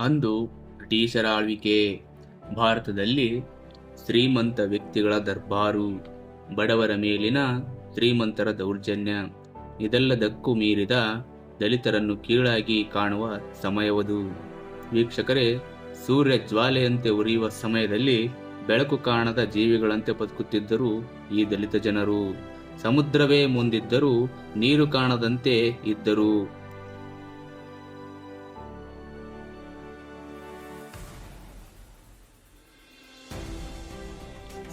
ಅಂದು ಬ್ರಿಟಿಷರ ಆಳ್ವಿಕೆ ಭಾರತದಲ್ಲಿ ಶ್ರೀಮಂತ ವ್ಯಕ್ತಿಗಳ ದರ್ಬಾರು, ಬಡವರ ಮೇಲಿನ ಶ್ರೀಮಂತರ ದೌರ್ಜನ್ಯ, ಇದೆಲ್ಲದಕ್ಕೂ ಮೀರಿದ ದಲಿತರನ್ನು ಕೀಳಾಗಿ ಕಾಣುವ ಸಮಯವದು. ವೀಕ್ಷಕರೇ, ಸೂರ್ಯ ಜ್ವಾಲೆಯಂತೆ ಉರಿಯುವ ಸಮಯದಲ್ಲಿ ಬೆಳಕು ಕಾಣದ ಜೀವಿಗಳಂತೆ ಬದುಕುತ್ತಿದ್ದರು ಈ ದಲಿತ ಜನರು ಸಮುದ್ರವೇ ಮುಂದಿದ್ದರೂ ನೀರು ಕಾಣದಂತೆ ಇದ್ದರು.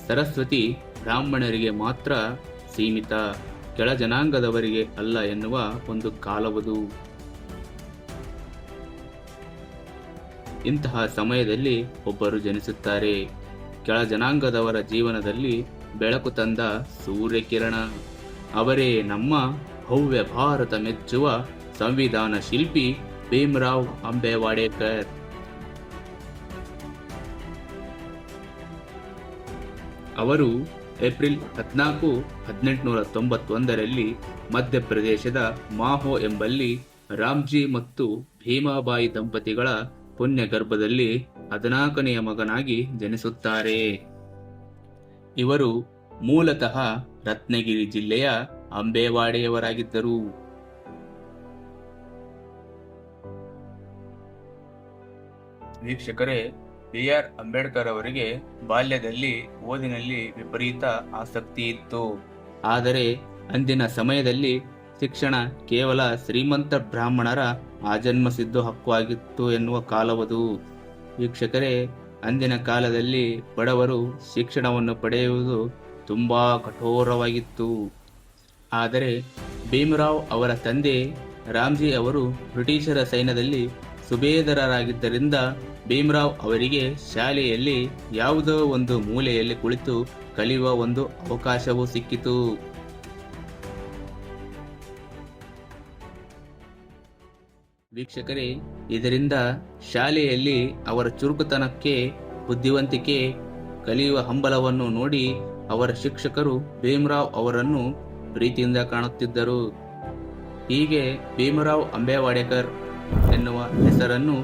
ಸರಸ್ವತಿ ಬ್ರಾಹ್ಮಣರಿಗೆ ಮಾತ್ರ ಸೀಮಿತ, ಕೆಳ ಜನಾಂಗದವರಿಗೆ ಅಲ್ಲ ಎನ್ನುವ ಒಂದು ಕಾಲವದು. ಇಂತಹ ಸಮಯದಲ್ಲಿ ಒಬ್ಬರು ಜನಿಸುತ್ತಾರೆ. ಕೆಳ ಜನಾಂಗದವರ ಜೀವನದಲ್ಲಿ ಬೆಳಕು ತಂದ ಸೂರ್ಯಕಿರಣ. ಅವರೇ ನಮ್ಮ ಭವ್ಯ ಭಾರತ ಮೆಚ್ಚುವ ಸಂವಿಧಾನ ಶಿಲ್ಪಿ ಭೀಮರಾವ್ ಅಂಬೇವಾಡೇಕರ್ ಅವರು ಏಪ್ರಿಲ್ ಹದಿನಾಲ್ಕು, ಹದಿನೆಂಟುನೂರ ತೊಂಬತ್ತೊಂದರಲ್ಲಿ ಮಧ್ಯಪ್ರದೇಶದ ಮಾಹೋ ಎಂಬಲ್ಲಿ ರಾಮ್ಜಿ ಮತ್ತು ಭೀಮಾಬಾಯಿ ದಂಪತಿಗಳ ಪುಣ್ಯ ಗರ್ಭದಲ್ಲಿ ಹದಿನಾಲ್ಕನೆಯ ಮಗನಾಗಿ ಜನಿಸುತ್ತಾರೆ. ಇವರು ಮೂಲತಃ ರತ್ನಗಿರಿ ಜಿಲ್ಲೆಯ ಅಂಬೇವಾಡೆಯವರಾಗಿದ್ದರು. ವೀಕ್ಷಕರೇ ಬಿ ಆರ್ ಅಂಬೇಡ್ಕರ್ ಅವರಿಗೆ ಬಾಲ್ಯದಲ್ಲಿ ಓದಿನಲ್ಲಿ ವಿಪರೀತ ಆಸಕ್ತಿ ಇತ್ತು. ಆದರೆ ಅಂದಿನ ಸಮಯದಲ್ಲಿ ಶಿಕ್ಷಣ ಕೇವಲ ಶ್ರೀಮಂತ ಬ್ರಾಹ್ಮಣರ ಆಜನ್ಮಸಿದ್ದು ಹಕ್ಕು ಆಗಿತ್ತು ಎನ್ನುವ ಕಾಲವದು. ವೀಕ್ಷಕರೇ ಅಂದಿನ ಕಾಲದಲ್ಲಿ ಬಡವರು ಶಿಕ್ಷಣವನ್ನು ಪಡೆಯುವುದು ತುಂಬಾ ಕಠೋರವಾಗಿತ್ತು. ಆದರೆ ಭೀಮರಾವ್ ಅವರ ತಂದೆ ರಾಮ್ಜಿ ಅವರು ಬ್ರಿಟಿಷರ ಸೈನ್ಯದಲ್ಲಿ ಸುಬೇದರರಾಗಿದ್ದರಿಂದ ಭೀಮರಾವ್ ಅವರಿಗೆ ಶಾಲೆಯಲ್ಲಿ ಯಾವುದೋ ಒಂದು ಮೂಲೆಯಲ್ಲಿ ಕುಳಿತು ಕಲಿಯುವ ಒಂದು ಅವಕಾಶವೂ ಸಿಕ್ಕಿತು. ವೀಕ್ಷಕರೇ, ಇದರಿಂದ ಶಾಲೆಯಲ್ಲಿ ಅವರ ಚುರುಕುತನಕ್ಕೆ, ಬುದ್ಧಿವಂತಿಕೆ, ಕಲಿಯುವ ಹಂಬಲವನ್ನು ನೋಡಿ ಅವರ ಶಿಕ್ಷಕರು ಭೀಮರಾವ್ ಅವರನ್ನು ಪ್ರೀತಿಯಿಂದ ಕಾಣುತ್ತಿದ್ದರು. ಹೀಗೆ ಭೀಮರಾವ್ ಅಂಬೇವಾಡೇಕರ್ ಎನ್ನುವ ಹೆಸರನ್ನು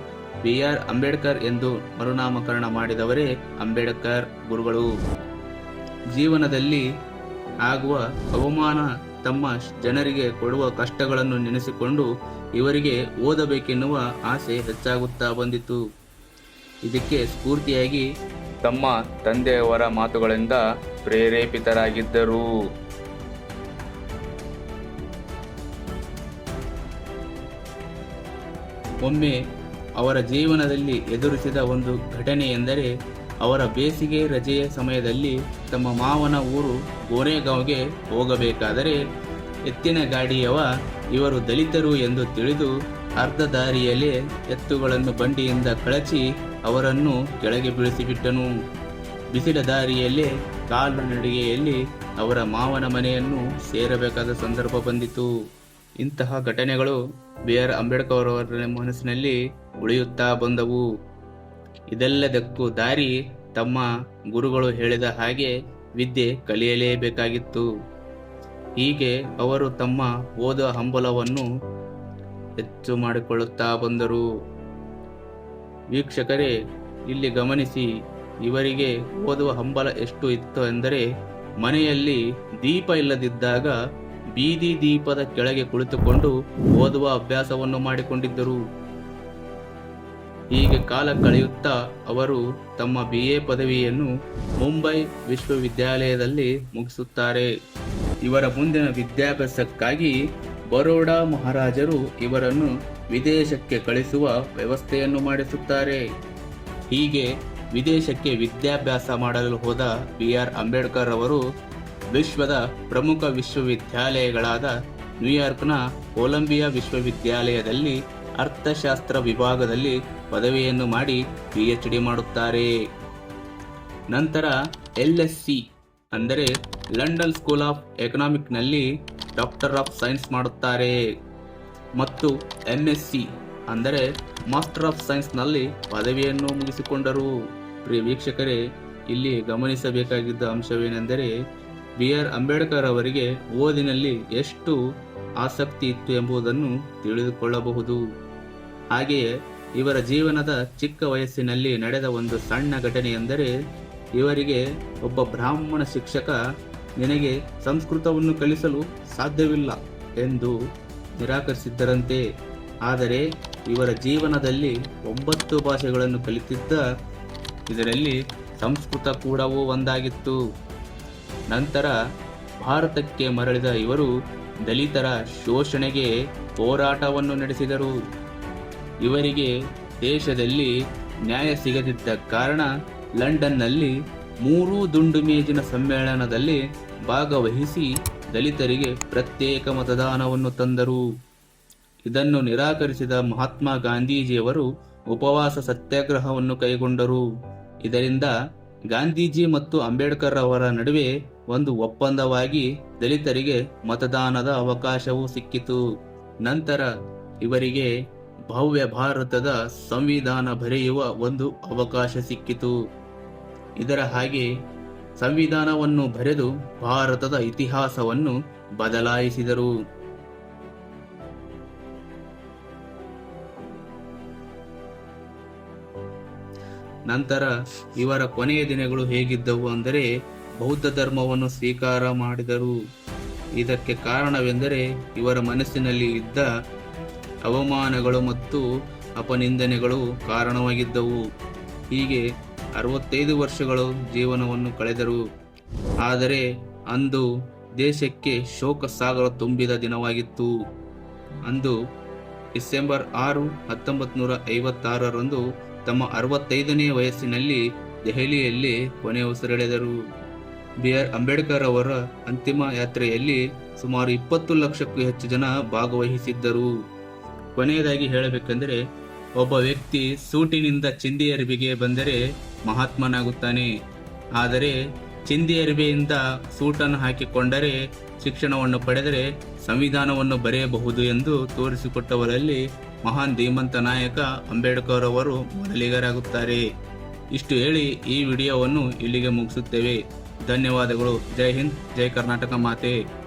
ಬಿ ಆರ್ ಅಂಬೇಡ್ಕರ್ ಎಂದು ಮರುನಾಮಕರಣ ಮಾಡಿದವರೇ ಅಂಬೇಡ್ಕರ್ ಗುರುಗಳು. ಜೀವನದಲ್ಲಿ ಆಗುವ ಅವಮಾನ ತಮ್ಮ ಜನರಿಗೆ ಕೊಡುವ ಕಷ್ಟಗಳನ್ನು ನೆನೆಸಿಕೊಂಡು ಇವರಿಗೆ ಓದಬೇಕೆನ್ನುವ ಆಸೆ ಹೆಚ್ಚಾಗುತ್ತಾ ಬಂದಿತು. ಇದಕ್ಕೆ ಸ್ಫೂರ್ತಿಯಾಗಿ ತಮ್ಮ ತಂದೆಯವರ ಮಾತುಗಳಿಂದ ಪ್ರೇರೇಪಿತರಾಗಿದ್ದರು. ಒಮ್ಮೆ ಅವರ ಜೀವನದಲ್ಲಿ ಎದುರಿಸಿದ ಒಂದು ಘಟನೆ ಎಂದರೆ ಅವರ ಬೇಸಿಗೆ ರಜೆಯ ಸಮಯದಲ್ಲಿ ತಮ್ಮ ಮಾವನ ಊರು ಗೋನೆಗಾಂವ್ಗೆ ಹೋಗಬೇಕಾದರೆ ಎತ್ತಿನ ಗಾಡಿಯವ ಇವರು ದಲಿತರು ಎಂದು ತಿಳಿದು ಅರ್ಧ ದಾರಿಯಲ್ಲೇ ಎತ್ತುಗಳನ್ನು ಬಂಡಿಯಿಂದ ಕಳಚಿ ಅವರನ್ನು ಕೆಳಗೆ ಬೀಳಿಸಿಬಿಟ್ಟನು. ಬಿಸಿಲ ದಾರಿಯಲ್ಲೇ ಕಾಲು ನಡಿಗೆಯಲ್ಲಿ ಅವರ ಮಾವನ ಮನೆಯನ್ನು ಸೇರಬೇಕಾದ ಸಂದರ್ಭ ಬಂದಿತು. ಇಂತಹ ಘಟನೆಗಳು ಬಿ ಆರ್ ಅಂಬೇಡ್ಕರ್ ಅವರ ಮನಸ್ಸಿನಲ್ಲಿ ಉಳಿಯುತ್ತಾ ಬಂದವು. ಇದೆಲ್ಲದಕ್ಕೂ ದಾರಿ ತಮ್ಮ ಗುರುಗಳು ಹೇಳಿದ ಹಾಗೆ ವಿದ್ಯೆ ಕಲಿಯಲೇಬೇಕಾಗಿತ್ತು. ಹೀಗೆ ಅವರು ತಮ್ಮ ಓದುವ ಹಂಬಲವನ್ನು ಹೆಚ್ಚು ಮಾಡಿಕೊಳ್ಳುತ್ತಾ ಬಂದರು. ವೀಕ್ಷಕರೇ, ಇಲ್ಲಿ ಗಮನಿಸಿ, ಇವರಿಗೆ ಓದುವ ಹಂಬಲ ಎಷ್ಟು ಇತ್ತು ಎಂದರೆ, ಮನೆಯಲ್ಲಿ ದೀಪ ಇಲ್ಲದಿದ್ದಾಗ ಬೀದಿ ದೀಪದ ಕೆಳಗೆ ಕುಳಿತುಕೊಂಡು ಓದುವ ಅಭ್ಯಾಸವನ್ನು ಮಾಡಿಕೊಂಡಿದ್ದರು. ಹೀಗೆ ಕಾಲ ಕಳೆಯುತ್ತಾ ಅವರು ತಮ್ಮ ಬಿ ಎ ಪದವಿಯನ್ನು ಮುಂಬೈ ವಿಶ್ವವಿದ್ಯಾಲಯದಲ್ಲಿ ಮುಗಿಸುತ್ತಾರೆ. ಇವರ ಮುಂದಿನ ವಿದ್ಯಾಭ್ಯಾಸಕ್ಕಾಗಿ ಬರೋಡಾ ಮಹಾರಾಜರು ಇವರನ್ನು ವಿದೇಶಕ್ಕೆ ಕಳಿಸುವ ವ್ಯವಸ್ಥೆಯನ್ನು ಮಾಡಿಸುತ್ತಾರೆ. ಹೀಗೆ ವಿದೇಶಕ್ಕೆ ವಿದ್ಯಾಭ್ಯಾಸ ಮಾಡಲು ಹೋದ ಬಿ ಆರ್ ಅಂಬೇಡ್ಕರ್ ಅವರು ವಿಶ್ವದ ಪ್ರಮುಖ ವಿಶ್ವವಿದ್ಯಾಲಯಗಳಾದ ನ್ಯೂಯಾರ್ಕ್ನ ಕೊಲಂಬಿಯಾ ವಿಶ್ವವಿದ್ಯಾಲಯದಲ್ಲಿ ಅರ್ಥಶಾಸ್ತ್ರ ವಿಭಾಗದಲ್ಲಿ ಪದವಿಯನ್ನು ಮಾಡಿ ಪಿ ಎಚ್ ಡಿ ಮಾಡುತ್ತಾರೆ. ನಂತರ ಎಲ್ ಎಸ್ ಸಿ ಅಂದರೆ ಲಂಡನ್ ಸ್ಕೂಲ್ ಆಫ್ ಎಕನಾಮಿಕ್ನಲ್ಲಿ ಡಾಕ್ಟರ್ ಆಫ್ ಸೈನ್ಸ್ ಮಾಡುತ್ತಾರೆ. ಮತ್ತು ಎಂ ಎಸ್ ಸಿ ಅಂದರೆ ಮಾಸ್ಟರ್ ಆಫ್ ಸೈನ್ಸ್ನಲ್ಲಿ ಪದವಿಯನ್ನು ಮುಗಿಸಿಕೊಂಡರು. ಪ್ರಿಯ ವೀಕ್ಷಕರೇ, ಇಲ್ಲಿ ಗಮನಿಸಬೇಕಾಗಿದ್ದ ಅಂಶವೇನೆಂದರೆ ಬಿ ಆರ್ ಅಂಬೇಡ್ಕರ್ ಅವರಿಗೆ ಓದಿನಲ್ಲಿ ಎಷ್ಟು ಆಸಕ್ತಿ ಇತ್ತು ಎಂಬುದನ್ನು ತಿಳಿದುಕೊಳ್ಳಬಹುದು. ಹಾಗೆಯೇ ಇವರ ಜೀವನದ ಚಿಕ್ಕ ವಯಸ್ಸಿನಲ್ಲಿ ನಡೆದ ಒಂದು ಸಣ್ಣ ಘಟನೆ ಎಂದರೆ ಇವರಿಗೆ ಒಬ್ಬ ಬ್ರಾಹ್ಮಣ ಶಿಕ್ಷಕ ನಿನಗೆ ಸಂಸ್ಕೃತವನ್ನು ಕಲಿಸಲು ಸಾಧ್ಯವಿಲ್ಲ ಎಂದು ನಿರಾಕರಿಸಿದ್ದರಂತೆ. ಆದರೆ ಇವರ ಜೀವನದಲ್ಲಿ ಒಂಬತ್ತು ಭಾಷೆಗಳನ್ನು ಕಲಿತಿದ್ದ ಇದರಲ್ಲಿ ಸಂಸ್ಕೃತ ಕೂಡವೂ ಒಂದಾಗಿತ್ತು. ನಂತರ ಭಾರತಕ್ಕೆ ಮರಳಿದ ಇವರು ದಲಿತರ ಶೋಷಣೆಗೆ ಹೋರಾಟವನ್ನು ನಡೆಸಿದರು. ಇವರಿಗೆ ದೇಶದಲ್ಲಿ ನ್ಯಾಯ ಸಿಗದಿದ್ದ ಕಾರಣ ಲಂಡನ್ನಲ್ಲಿ ಮೂರೂ ದುಂಡು ಮೇಜಿನ ಸಮ್ಮೇಳನದಲ್ಲಿ ಭಾಗವಹಿಸಿ ದಲಿತರಿಗೆ ಪ್ರತ್ಯೇಕ ಮತದಾನವನ್ನು ತಂದರು. ಇದನ್ನು ನಿರಾಕರಿಸಿದ ಮಹಾತ್ಮ ಗಾಂಧೀಜಿಯವರು ಉಪವಾಸ ಸತ್ಯಾಗ್ರಹವನ್ನು ಕೈಗೊಂಡರು. ಇದರಿಂದ ಗಾಂಧೀಜಿ ಮತ್ತು ಅಂಬೇಡ್ಕರ್ ಅವರ ನಡುವೆ ಒಂದು ಒಪ್ಪಂದವಾಗಿ ದಲಿತರಿಗೆ ಮತದಾನದ ಅವಕಾಶವೂ ಸಿಕ್ಕಿತು. ನಂತರ ಇವರಿಗೆ ಭವ್ಯ ಭಾರತದ ಸಂವಿಧಾನ ಬರೆಯುವ ಒಂದು ಅವಕಾಶ ಸಿಕ್ಕಿತು. ಇದರ ಹಾಗೆ ಸಂವಿಧಾನವನ್ನು ಬರೆದು ಭಾರತದ ಇತಿಹಾಸವನ್ನು ಬದಲಾಯಿಸಿದರು. ನಂತರ ಇವರ ಕೊನೆಯ ದಿನಗಳು ಹೇಗಿದ್ದವು ಅಂದರೆ ಬೌದ್ಧ ಧರ್ಮವನ್ನು ಸ್ವೀಕಾರ ಮಾಡಿದರು. ಇದಕ್ಕೆ ಕಾರಣವೆಂದರೆ ಇವರ ಮನಸ್ಸಿನಲ್ಲಿ ಇದ್ದ ಅವಮಾನಗಳು ಮತ್ತು ಅಪನಿಂದನೆಗಳು ಕಾರಣವಾಗಿದ್ದವು. ಹೀಗೆ ಅರವತ್ತೈದು ವರ್ಷಗಳು ಜೀವನವನ್ನು ಕಳೆದರು. ಆದರೆ ಅಂದು ದೇಶಕ್ಕೆ ಶೋಕ ಸಾಗರ ತುಂಬಿದ ದಿನವಾಗಿತ್ತು. ಅಂದು ಡಿಸೆಂಬರ್ ಆರು ಹತ್ತೊಂಬತ್ತು ನೂರ ಐವತ್ತಾರರಂದು ತಮ್ಮ ಅರವತ್ತೈದನೇ ವಯಸ್ಸಿನಲ್ಲಿ ದೆಹಲಿಯಲ್ಲಿ ಕೊನೆ ಉಸಿರೆಳೆದರು. ಬಿ. ಆರ್. ಅಂಬೇಡ್ಕರ್ ಅವರ ಅಂತಿಮ ಯಾತ್ರೆಯಲ್ಲಿ ಸುಮಾರು ಇಪ್ಪತ್ತು ಲಕ್ಷಕ್ಕೂ ಹೆಚ್ಚು ಜನ ಭಾಗವಹಿಸಿದ್ದರು. ಕೊನೆಯದಾಗಿ ಹೇಳಬೇಕೆಂದರೆ, ಒಬ್ಬ ವ್ಯಕ್ತಿ ಸೂಟಿನಿಂದ ಚಿಂದಿ ಅರಿವಿಗೆ ಬಂದರೆ ಮಹಾತ್ಮನಾಗುತ್ತಾನೆ. ಆದರೆ ಚಿಂದಿ ಅರಿವೆಯಿಂದ ಸೂಟನ್ನು ಹಾಕಿಕೊಂಡರೆ ಶಿಕ್ಷಣವನ್ನು ಪಡೆದರೆ ಸಂವಿಧಾನವನ್ನು ಬರೆಯಬಹುದು ಎಂದು ತೋರಿಸಿಕೊಟ್ಟವರಲ್ಲಿ ಮಹಾನ್ ಧೀಮಂತ ನಾಯಕ ಅಂಬೇಡ್ಕರ್ ಅವರು ಮೊದಲಿಗರಾಗುತ್ತಾರೆ ಇಷ್ಟು ಹೇಳಿ ಈ ವಿಡಿಯೋವನ್ನು ಇಲ್ಲಿಗೆ ಮುಗಿಸುತ್ತೇವೆ. ಧನ್ಯವಾದಗಳು. ಜೈ ಹಿಂದ್, ಜೈ ಕರ್ನಾಟಕ ಮಾತೆ.